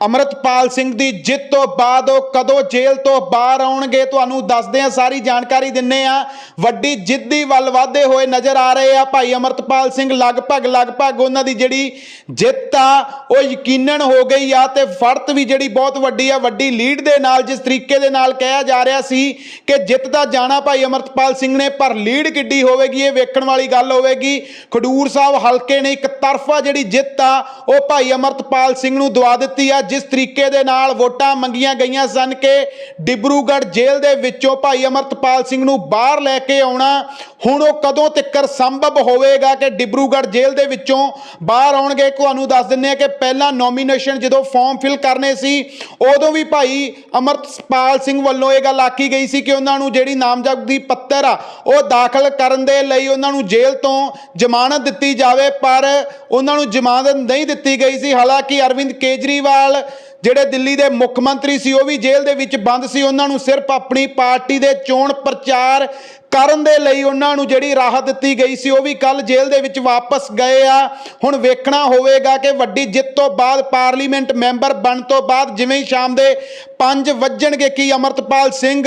ਅਮਰਤਪਾਲ ਸਿੰਘ ਦੀ ਜਿੱਤ ਤੋਂ ਬਾਅਦ ਉਹ ਕਦੋਂ ਜੇਲ੍ਹ ਤੋਂ ਬਾਹਰ ਆਉਣਗੇ, ਤੁਹਾਨੂੰ ਦੱਸਦੇ ਆ ਸਾਰੀ ਜਾਣਕਾਰੀ ਦਿੰਨੇ ਆ ਵੱਡੀ ਜਿੱਦੀ ਵੱਲ ਵਾਧੇ ਹੋਏ ਨਜ਼ਰ ਆ ਰਹੇ ਆ ਭਾਈ ਅਮਰਤਪਾਲ ਸਿੰਘ, ਲਗਭਗ ਲਗਭਗ ਉਹਨਾਂ ਦੀ ਜਿਹੜੀ ਜਿੱਤ ਆ, ਉਹ ਯਕੀਨਨ ਹੋ ਗਈ ਆ ਤੇ ਫੜਤ ਵੀ ਜਿਹੜੀ ਬਹੁਤ ਵੱਡੀ ਆ, ਵੱਡੀ ਲੀਡ ਦੇ ਨਾਲ, ਜਿਸ ਤਰੀਕੇ ਦੇ ਨਾਲ ਕਿਹਾ ਜਾ ਰਿਹਾ ਸੀ ਕਿ ਜਿੱਤ ਦਾ ਜਾਣਾ ਭਾਈ ਅਮਰਤਪਾਲ ਸਿੰਘ ਨੇ, ਪਰ ਲੀਡ ਕਿੱਡੀ ਹੋਵੇਗੀ, ਇਹ ਵੇਖਣ ਵਾਲੀ ਗੱਲ ਹੋਵੇਗੀ। ਖਡੂਰ ਸਾਹਿਬ ਹਲਕੇ ਨੇ ਇੱਕ ਤਰਫਾ ਜਿਹੜੀ ਜਿੱਤ ਆ, ਉਹ ਭਾਈ ਅਮਰਤਪਾਲ ਸਿੰਘ ਨੂੰ ਦਵਾ ਦਿੱਤੀ ਆ। ਜਿਸ ਤਰੀਕੇ ਦੇ ਨਾਲ ਵੋਟਾਂ ਮੰਗੀਆਂ ਗਈਆਂ ਸਨ ਕਿ ਡਿਬਰੂਗੜ੍ਹ ਜੇਲ੍ਹ ਦੇ ਵਿੱਚੋਂ ਭਾਈ ਅਮਰਤਪਾਲ ਸਿੰਘ ਨੂੰ ਬਾਹਰ ਲੈ ਕੇ ਆਉਣਾ, ਹੁਣ ਉਹ ਕਦੋਂ ਤੱਕਰ ਸੰਭਵ ਹੋਵੇਗਾ ਕਿ ਡਿਬਰੂਗੜ੍ਹ ਜੇਲ੍ਹ ਦੇ ਵਿੱਚੋਂ ਬਾਹਰ ਆਉਣਗੇ? ਤੁਹਾਨੂੰ ਦੱਸ ਦਿੰਨੇ ਆ ਕਿ ਪਹਿਲਾਂ ਨੋਮੀਨੇਸ਼ਨ ਜਦੋਂ ਫਾਰਮ ਫਿਲ ਕਰਨੇ ਸੀ, ਉਦੋਂ ਵੀ ਭਾਈ ਅਮਰਤਪਾਲ ਸਿੰਘ ਵੱਲੋਂ ਇਹ ਗੱਲ ਆਖੀ ਗਈ ਸੀ ਕਿ ਉਹਨਾਂ ਨੂੰ ਜਿਹੜੀ ਨਾਮਜ਼ਦਗੀ ਪੱਤਰ ਆ, ਉਹ ਦਾਖਲ ਕਰਨ ਦੇ ਲਈ ਉਹਨਾਂ ਨੂੰ ਜੇਲ੍ਹ ਤੋਂ ਜ਼ਮਾਨਤ ਦਿੱਤੀ ਜਾਵੇ, ਪਰ ਉਹਨਾਂ ਨੂੰ ਜ਼ਮਾਨਤ ਨਹੀਂ ਦਿੱਤੀ ਗਈ ਸੀ। ਹਾਲਾਂਕਿ ਅਰਵਿੰਦ ਕੇਜਰੀਵਾਲ, ਜਿਹੜੇ ਦਿੱਲੀ ਦੇ ਮੁੱਖ ਮੰਤਰੀ ਸੀ, ਉਹ ਵੀ ਜੇਲ੍ਹ ਦੇ ਵਿੱਚ ਬੰਦ ਸੀ। ਉਹਨਾਂ ਨੂੰ ਸਿਰਫ ਆਪਣੀ ਪਾਰਟੀ ਦੇ ਚੋਣ ਪ੍ਰਚਾਰ ਕਰਨ ਦੇ ਲਈ ਉਹਨਾਂ ਨੂੰ ਜਿਹੜੀ ਰਾਹਤ ਦਿੱਤੀ ਗਈ ਸੀ, ਉਹ ਵੀ ਕੱਲ ਜੇਲ੍ਹ ਦੇ ਵਿੱਚ ਵਾਪਸ ਗਏ ਆ। ਹੁਣ ਵੇਖਣਾ ਹੋਵੇਗਾ ਕਿ ਵੱਡੀ ਜਿੱਤ ਤੋਂ ਬਾਅਦ ਪਾਰਲੀਮੈਂਟ ਮੈਂਬਰ ਬਣ ਤੋਂ ਬਾਅਦ ਜਿਵੇਂ ਹੀ ਸ਼ਾਮ ਦੇ 5 ਵੱਜਣਗੇ ਕੀ ਅਮਰਤਪਾਲ ਸਿੰਘ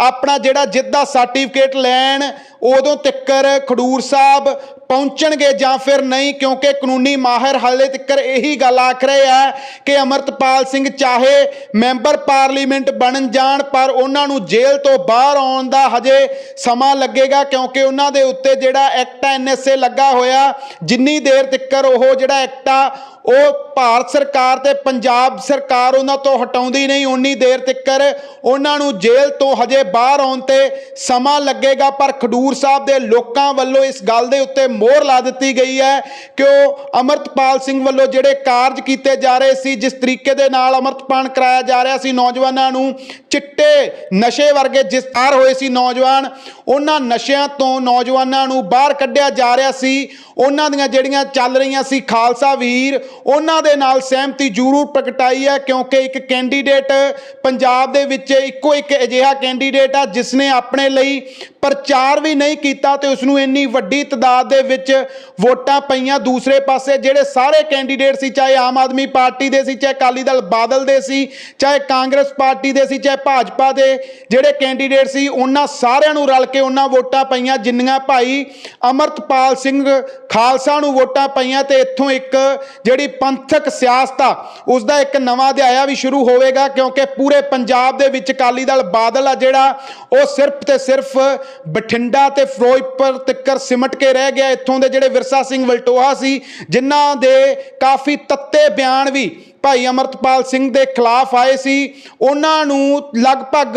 ਆਪਣਾ ਜਿਹੜਾ ਜਿੱਤ ਦਾ ਸਰਟੀਫਿਕੇਟ ਲੈਣ, ਉਦੋਂ ਤੱਕਰ ਖਡੂਰ ਸਾਹਿਬ ਪਹੁੰਚਣਗੇ ਜਾਂ ਫਿਰ ਨਹੀਂ, ਕਿਉਂਕਿ ਕਾਨੂੰਨੀ ਮਾਹਿਰ ਹਾਲੇ ਤੱਕਰ ਇਹੀ ਗੱਲ ਆਖ ਰਹੇ ਆ ਕਿ ਅਮਰਤਪਾਲ ਸਿੰਘ ਚਾਹੇ ਮੈਂਬਰ ਪਾਰਲੀਮੈਂਟ ਬਣਨ ਜਾਣ, ਪਰ ਉਹਨਾਂ ਨੂੰ ਜੇਲ੍ਹ ਤੋਂ ਬਾਹਰ ਆਉਣ ਦਾ ਹਜੇ ਸਮਾਂ ਸਮਾਂ ਲੱਗੇਗਾ ਕਿਉਂਕਿ ਉਹਨਾਂ ਦੇ ਉੱਤੇ ਜਿਹੜਾ ਐਕਟ ਐਨਐਸਏ ਲੱਗਾ ਹੋਇਆ। ਜਿੰਨੀ ਦੇਰ ਤੱਕਰ ਉਹ ਜਿਹੜਾ ਐਕਟ ਆ, ਉਹ ਭਾਰਤ ਸਰਕਾਰ ਤੇ ਪੰਜਾਬ ਸਰਕਾਰ ਉਹਨਾਂ ਤੋਂ ਹਟਾਉਂਦੀ ਨਹੀਂ ਉਨੀ ਦੇਰ ਤੱਕਰ ਉਹਨਾਂ ਨੂੰ ਜੇਲ੍ਹ ਤੋਂ ਹਜੇ ਬਾਹਰ ਆਉਣ ਤੇ ਸਮਾਂ ਲੱਗੇਗਾ। ਪਰ ਖਡੂਰ ਸਾਹਿਬ ਦੇ ਲੋਕਾਂ ਵੱਲੋਂ ਇਸ ਗੱਲ ਦੇ ਉੱਤੇ ਮੋਹਰ ਲਾ ਦਿੱਤੀ ਗਈ ਹੈ ਕਿ ਉਹ ਅਮਰਤਪਾਲ ਸਿੰਘ ਵੱਲੋਂ ਜਿਹੜੇ ਕਾਰਜ ਕੀਤੇ ਜਾ ਰਹੇ ਸੀ, ਜਿਸ ਤਰੀਕੇ ਦੇ ਨਾਲ ਅਮਰਤਪਾਨ ਕਰਾਇਆ ਜਾ ਰਿਹਾ ਸੀ, ਨੌਜਵਾਨਾਂ ਨੂੰ ਚਿੱਟੇ ਨਸ਼ੇ ਵਰਗੇ ਜਿਸ ਤਾਰ ਹੋਏ ਸੀ ਨੌਜਵਾਨ। ਉਹਨਾਂ ਨਸ਼ਿਆਂ ਤੋਂ ਨੌਜਵਾਨਾਂ ਨੂੰ ਬਾਹਰ ਕੱਢਿਆ ਜਾ ਰਿਹਾ ਸੀ। ਉਹਨਾਂ ਦੀਆਂ ਜਿਹੜੀਆਂ ਚੱਲ ਰਹੀਆਂ ਸੀ ਖਾਲਸਾ ਵੀਰ, ਉਹਨਾਂ ਦੇ ਨਾਲ ਸਹਿਮਤੀ ਜ਼ਰੂਰ ਪ੍ਰਗਟਾਈ ਹੈ ਕਿਉਂਕਿ ਇੱਕ ਕੈਂਡੀਡੇਟ ਪੰਜਾਬ ਦੇ ਵਿੱਚ ਇੱਕੋ ਇੱਕ ਅਜਿਹਾ ਕੈਂਡੀਡੇਟ ਆ ਜਿਸ ਨੇ ਆਪਣੇ ਲਈ ਪ੍ਰਚਾਰ ਵੀ ਨਹੀਂ ਕੀਤਾ ਤੇ ਉਸ ਨੂੰ ਇੰਨੀ ਵੱਡੀ ਤਦਾਦ ਦੇ ਵਿੱਚ ਵੋਟਾਂ ਪਈਆਂ ਦੂਸਰੇ ਪਾਸੇ। ਜਿਹੜੇ ਸਾਰੇ ਕੈਂਡੀਡੇਟ ਸੀ, ਚਾਹੇ ਆਮ ਆਦਮੀ ਪਾਰਟੀ ਦੇ ਸੀ, ਚਾਹੇ ਅਕਾਲੀ ਦਲ ਬਾਦਲ ਦੇ ਸੀ, ਚਾਹੇ ਕਾਂਗਰਸ ਪਾਰਟੀ ਦੇ ਸੀ, ਚਾਹੇ ਭਾਜਪਾ ਦੇ ਜਿਹੜੇ ਕੈਂਡੀਡੇਟ ਸੀ, ਉਹਨਾਂ ਸਾਰਿਆਂ ਨੂੰ ਰਲ ਕੇ ਉਹਨਾਂ ਵੋਟਾਂ ਪਈਆਂ, ਜਿੰਨੀਆਂ ਭਾਈ ਅਮਰਤਪਾਲ ਸਿੰਘ ਖਾਲਸਾ ਨੂੰ ਵੋਟਾਂ ਪਈਆਂ ਤੇ ਇੱਥੋਂ ਇੱਕ ਜਿਹੜੀ ਪੰਥਕ ਸਿਆਸਤ ਆ ਉਸ ਦਾ ਇੱਕ ਨਵਾਂ ਅਧਿਆਇਆ ਵੀ ਸ਼ੁਰੂ ਹੋਵੇਗਾ, ਕਿਉਂਕਿ ਪੂਰੇ ਪੰਜਾਬ ਦੇ ਵਿੱਚ ਅਕਾਲੀ ਦਲ ਬਾਦਲ ਆ ਜਿਹੜਾ, ਉਹ ਸਿਰਫ ਤੇ ਸਿਰਫ ਬਠਿੰਡਾ ਤੇ ਫਿਰੋਜ਼ਪੁਰ ਤੱਕਰ ਸਿਮਟ ਕੇ ਰਹਿ ਗਿਆ। ਇੱਥੋਂ ਦੇ ਜਿਹੜੇ ਵਿਰਸਾ ਸਿੰਘ ਵਲਟੋਹਾ ਸੀ, ਜਿਨ੍ਹਾਂ ਦੇ ਕਾਫੀ ਤੱਤੇ ਬਿਆਨ ਵੀ ਭਾਈ ਅਮਰਤਪਾਲ ਸਿੰਘ ਦੇ ਖਿਲਾਫ ਆਏ ਸੀ, ਉਹਨਾਂ ਨੂੰ ਲਗਭਗ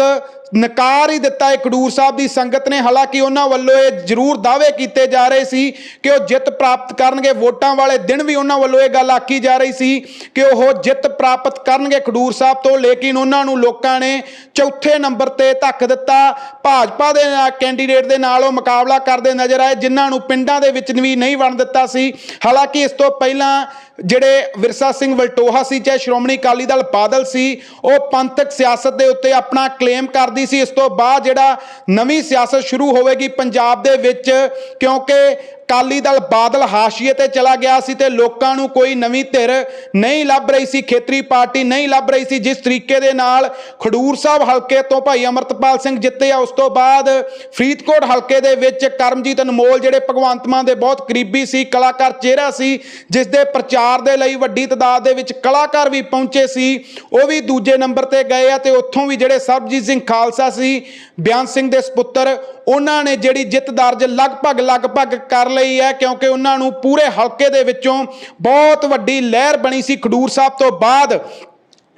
ਨਕਾਰ ਹੀ ਦਿੱਤਾ ਹੈ ਖਡੂਰ ਸਾਹਿਬ ਦੀ ਸੰਗਤ ਨੇ। ਹਾਲਾਂਕਿ ਉਹਨਾਂ ਵੱਲੋਂ ਇਹ ਜ਼ਰੂਰ ਦਾਅਵੇ ਕੀਤੇ ਜਾ ਰਹੇ ਸੀ ਕਿ ਉਹ ਜਿੱਤ ਪ੍ਰਾਪਤ ਕਰਨਗੇ। ਵੋਟਾਂ ਵਾਲੇ ਦਿਨ ਵੀ ਉਹਨਾਂ ਵੱਲੋਂ ਇਹ ਗੱਲ ਆਖੀ ਜਾ ਰਹੀ ਸੀ ਕਿ ਉਹ ਜਿੱਤ ਪ੍ਰਾਪਤ ਕਰਨਗੇ ਖਡੂਰ ਸਾਹਿਬ ਤੋਂ। ਲੇਕਿਨ ਉਹਨਾਂ ਨੂੰ ਲੋਕਾਂ ਨੇ ਚੌਥੇ ਨੰਬਰ ਤੇ ਧੱਕ ਦਿੱਤਾ। ਭਾਜਪਾ ਦੇ ਕੈਂਡੀਡੇਟ ਦੇ ਨਾਲ ਉਹ ਮੁਕਾਬਲਾ ਕਰਦੇ ਨਜ਼ਰ ਆਏ, ਜਿਨ੍ਹਾਂ ਨੂੰ ਪਿੰਡਾਂ ਦੇ ਵਿੱਚ ਵੀ ਨਹੀਂ ਵੰਡ ਦਿੱਤਾ ਸੀ। ਹਾਲਾਂਕਿ ਇਸ ਤੋਂ ਪਹਿਲਾਂ ਜਿਹੜੇ ਵਿਰਸਾ ਸਿੰਘ ਵਲਟੋਹਾ ਸੀ, ਚਾਹੇ ਸ਼੍ਰੋਮਣੀ ਅਕਾਲੀ ਦਲ ਬਾਦਲ ਸੀ, ਉਹ ਪੰਥਕ ਸਿਆਸਤ ਦੇ ਉੱਤੇ ਆਪਣਾ ਕਲੇਮ ਕਰਦੀ ਸੀ। ਇਸ ਤੋਂ ਬਾਅਦ ਜਿਹੜਾ ਨਵੀਂ ਸਿਆਸਤ ਸ਼ੁਰੂ ਹੋਵੇਗੀ ਪੰਜਾਬ ਦੇ ਵਿੱਚ ਕਿਉਂਕਿ ਅਕਾਲੀ ਦਲ ਬਾਦਲ ਹਾਸ਼ੀਏ ਤੇ ਚਲਾ ਗਿਆ ਸੀ ਤੇ ਲੋਕਾਂ ਨੂੰ ਕੋਈ ਨਵੀਂ ਧਿਰ ਨਹੀਂ ਲੱਭ ਰਹੀ ਸੀ, ਖੇਤਰੀ ਪਾਰਟੀ ਨਹੀਂ ਲੱਭ ਰਹੀ ਸੀ। ਜਿਸ ਤਰੀਕੇ ਦੇ ਨਾਲ ਖਡੂਰ ਸਾਹਿਬ ਹਲਕੇ ਤੋਂ ਭਾਈ ਅਮਰਤਪਾਲ ਸਿੰਘ ਜਿੱਤੇ ਆ, ਉਸ ਤੋਂ ਬਾਅਦ ਫਰੀਦਕੋਟ ਹਲਕੇ ਦੇ ਵਿੱਚ ਕਰਮਜੀਤ ਅਨਮੋਲ, ਜਿਹੜੇ ਭਗਵੰਤ ਮਾਨ ਦੇ ਬਹੁਤ ਕਰੀਬੀ ਸੀ, ਕਲਾਕਾਰ ਚਿਹਰਾ ਸੀ, ਜਿਸ ਦੇ ਪ੍ਰਚਾਰ ਦੇ ਲਈ ਵੱਡੀ ਤਦਾਦ ਦੇ ਵਿੱਚ ਕਲਾਕਾਰ ਵੀ ਪਹੁੰਚੇ ਸੀ, ਉਹ ਵੀ ਦੂਜੇ ਨੰਬਰ ਤੇ ਗਏ ਆ ਤੇ ਉੱਥੋਂ ਵੀ ਜਿਹੜੇ ਸਰਬਜੀਤ ਸਿੰਘ ਖਾਲਸਾ ਸੀ, ਬਿਆਨ ਸਿੰਘ ਦੇ ਸੁਪੁੱਤਰ ਉਹਨਾਂ ਨੇ ਜਿਹੜੀ ਜਿੱਤ ਦਰਜ ਲਗਭਗ ਲਗਭਗ ਕਰ ਲਈ ਹੈ ਕਿਉਂਕਿ ਉਹਨਾਂ ਨੂੰ ਪੂਰੇ ਹਲਕੇ ਦੇ ਵਿੱਚੋਂ ਬਹੁਤ ਵੱਡੀ ਲਹਿਰ ਬਣੀ ਸੀ ਖਡੂਰ ਸਾਹਿਬ ਤੋਂ ਬਾਅਦ।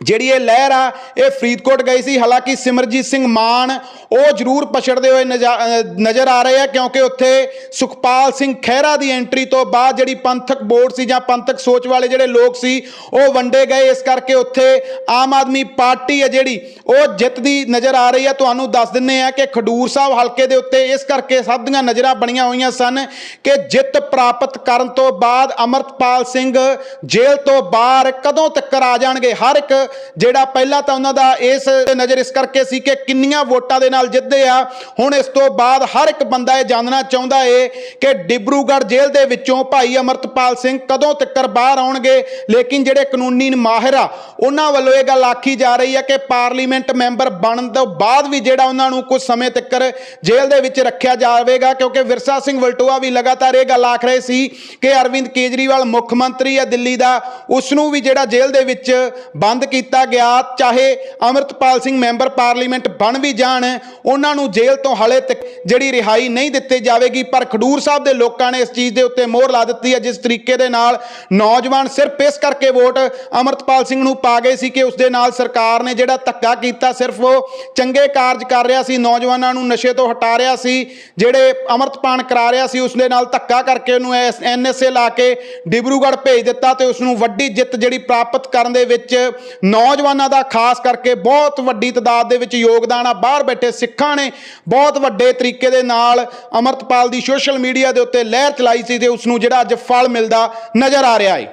ਜਿਹੜੀ ਇਹ ਲਹਿਰ ਆ, ਇਹ ਫਰੀਦਕੋਟ ਗਈ ਸੀ। ਹਾਲਾਂਕਿ ਸਿਮਰਜੀਤ ਸਿੰਘ ਮਾਨ ਉਹ ਜ਼ਰੂਰ ਪਛੜਦੇ ਹੋਏ ਨਜ਼ਾ- ਨਜ਼ਰ ਆ ਰਹੇ ਆ, ਕਿਉਂਕਿ ਉੱਥੇ ਸੁਖਪਾਲ ਸਿੰਘ ਖਹਿਰਾ ਦੀ ਐਂਟਰੀ ਤੋਂ ਬਾਅਦ ਜਿਹੜੀ ਪੰਥਕ ਬੋਰਡ ਸੀ ਜਾਂ ਪੰਥਕ ਸੋਚ ਵਾਲੇ ਜਿਹੜੇ ਲੋਕ ਸੀ, ਉਹ ਵੰਡੇ ਗਏ। ਇਸ ਕਰਕੇ ਉੱਥੇ ਆਮ ਆਦਮੀ ਪਾਰਟੀ ਹੈ ਜਿਹੜੀ, ਉਹ ਜਿੱਤਦੀ ਨਜ਼ਰ ਆ ਰਹੀ ਹੈ ਤੁਹਾਨੂੰ ਦੱਸ ਦਿੰਨੇ ਆ ਕਿ ਖਡੂਰ ਸਾਹਿਬ ਹਲਕੇ ਦੇ ਉੱਤੇ ਇਸ ਕਰਕੇ ਸਭ ਦੀਆਂ ਨਜ਼ਰਾਂ ਬਣੀਆਂ ਹੋਈਆਂ ਸਨ ਕਿ ਜਿੱਤ ਪ੍ਰਾਪਤ ਕਰਨ ਤੋਂ ਬਾਅਦ ਅਮਰਤਪਾਲ ਸਿੰਘ ਜੇਲ੍ਹ ਤੋਂ ਬਾਹਰ ਕਦੋਂ ਤੱਕ ਆ ਜਾਣਗੇ? ਹਰ ਇੱਕ ਜਿਹੜਾ ਪਹਿਲਾਂ ਤਾਂ ਉਹਨਾਂ ਦਾ ਇਸ ਨਜ਼ਰ ਇਸ ਕਰਕੇ ਸੀ ਕਿ ਕਿੰਨੀਆਂ ਵੋਟਾਂ ਦੇ ਨਾਲ ਜਿੱਤਦੇ ਆ। ਹੁਣ ਇਸ ਤੋਂ ਬਾਅਦ ਹਰ ਇੱਕ ਬੰਦਾ ਇਹ ਜਾਣਨਾ ਚਾਹੁੰਦਾ ਏ ਕਿ ਡਿਬਰੂਗੜ੍ਹ ਜੇਲ੍ਹ ਦੇ ਵਿੱਚੋਂ ਭਾਈ ਅਮਰਤਪਾਲ ਸਿੰਘ ਕਦੋਂ ਤੱਕ ਬਾਹਰ ਆਉਣਗੇ। ਲੇਕਿਨ ਜਿਹੜੇ ਕਾਨੂੰਨੀ ਮਾਹਿਰ ਆ, ਉਹਨਾਂ ਵੱਲੋਂ ਇਹ ਗੱਲ ਆਖੀ ਜਾ ਰਹੀ ਹੈ ਕਿ ਪਾਰਲੀਮੈਂਟ ਮੈਂਬਰ ਬਣਨ ਤੋਂ ਬਾਅਦ ਵੀ ਜਿਹੜਾ ਉਹਨਾਂ ਨੂੰ ਕੁਝ ਸਮੇਂ ਤੱਕ ਜੇਲ੍ਹ ਦੇ ਵਿੱਚ ਰੱਖਿਆ ਜਾਵੇਗਾ, ਕਿਉਂਕਿ ਵਿਰਸਾ ਸਿੰਘ ਵਲਟੋਆ ਵੀ ਲਗਾਤਾਰ ਇਹ ਗੱਲ ਆਖ ਰਹੇ ਸੀ ਕਿ ਅਰਵਿੰਦ ਕੇਜਰੀਵਾਲ ਮੁੱਖ ਮੰਤਰੀ ਹੈ ਦਿੱਲੀ ਦਾ ਉਸ ਨੂੰ ਵੀ ਜਿਹੜਾ ਜੇਲ੍ਹ ਦੇ ਵਿੱਚ ਬੰਦ ਕੀਤਾ ਗਿਆ, ਚਾਹੇ ਅਮਰਤਪਾਲ ਸਿੰਘ ਮੈਂਬਰ ਪਾਰਲੀਮੈਂਟ ਬਣ ਵੀ ਜਾਣ, ਉਹਨਾਂ ਨੂੰ ਜੇਲ੍ਹ ਤੋਂ ਹਲੇ ਤੱਕ ਜਿਹੜੀ ਰਿਹਾਈ ਨਹੀਂ ਦਿੱਤੀ ਜਾਵੇਗੀ, ਪਰ ਖਡੂਰ ਸਾਹਿਬ ਦੇ ਲੋਕਾਂ ਨੇ ਇਸ ਚੀਜ਼ ਦੇ ਉੱਤੇ ਮੋਹਰ ਲਾ ਦਿੱਤੀ ਹੈ, ਜਿਸ ਤਰੀਕੇ ਦੇ ਨਾਲ ਨੌਜਵਾਨ ਸਿਰਫ ਇਸ ਕਰਕੇ ਵੋਟ ਅਮਰਤਪਾਲ ਸਿੰਘ ਨੂੰ ਪਾ ਗਏ ਸੀ ਕਿ ਉਸ ਦੇ ਨਾਲ ਸਰਕਾਰ ਨੇ ਜਿਹੜਾ ਧੱਕਾ ਕੀਤਾ, ਸਿਰਫ ਉਹ ਚੰਗੇ ਕਾਰਜ ਕਰ ਰਿਹਾ ਸੀ, ਨੌਜਵਾਨਾਂ ਨੂੰ ਨਸ਼ੇ ਤੋਂ ਹਟਾ ਰਿਹਾ ਸੀ, ਜਿਹੜੇ ਅਮਰਤਪਾਨ ਕਰਾ ਰਿਹਾ ਸੀ ਉਸ ਦੇ ਨਾਲ ਧੱਕਾ ਕਰਕੇ ਉਹਨੂੰ ਐਨਐਸਏ ਲਾ ਕੇ ਡਿਬਰੂਗੜ੍ਹ ਭੇਜ ਦਿੱਤਾ ਤੇ ਉਸ ਨੂੰ ਵੱਡੀ ਜਿੱਤ ਜਿਹੜੀ ਪ੍ਰਾਪਤ ਕਰਨ ਦੇ ਵਿੱਚ ਨੌਜਵਾਨਾਂ ਦਾ ਖਾਸ ਕਰਕੇ ਬਹੁਤ ਵੱਡੀ ਤਦਾਦ ਦੇ ਵਿੱਚ ਯੋਗਦਾਨ ਆ। ਬਾਹਰ ਬੈਠੇ ਸਿੱਖਾਂ ਨੇ ਬਹੁਤ ਵੱਡੇ ਤਰੀਕੇ ਦੇ ਨਾਲ ਅਮਰਤਪਾਲ ਦੀ ਸੋਸ਼ਲ ਮੀਡੀਆ ਦੇ ਉੱਤੇ ਲਹਿਰ ਚਲਾਈ ਸੀ ਤੇ ਉਸ ਨੂੰ ਜਿਹੜਾ ਅੱਜ ਫਲ ਮਿਲਦਾ ਨਜ਼ਰ ਆ ਰਿਹਾ ਹੈ।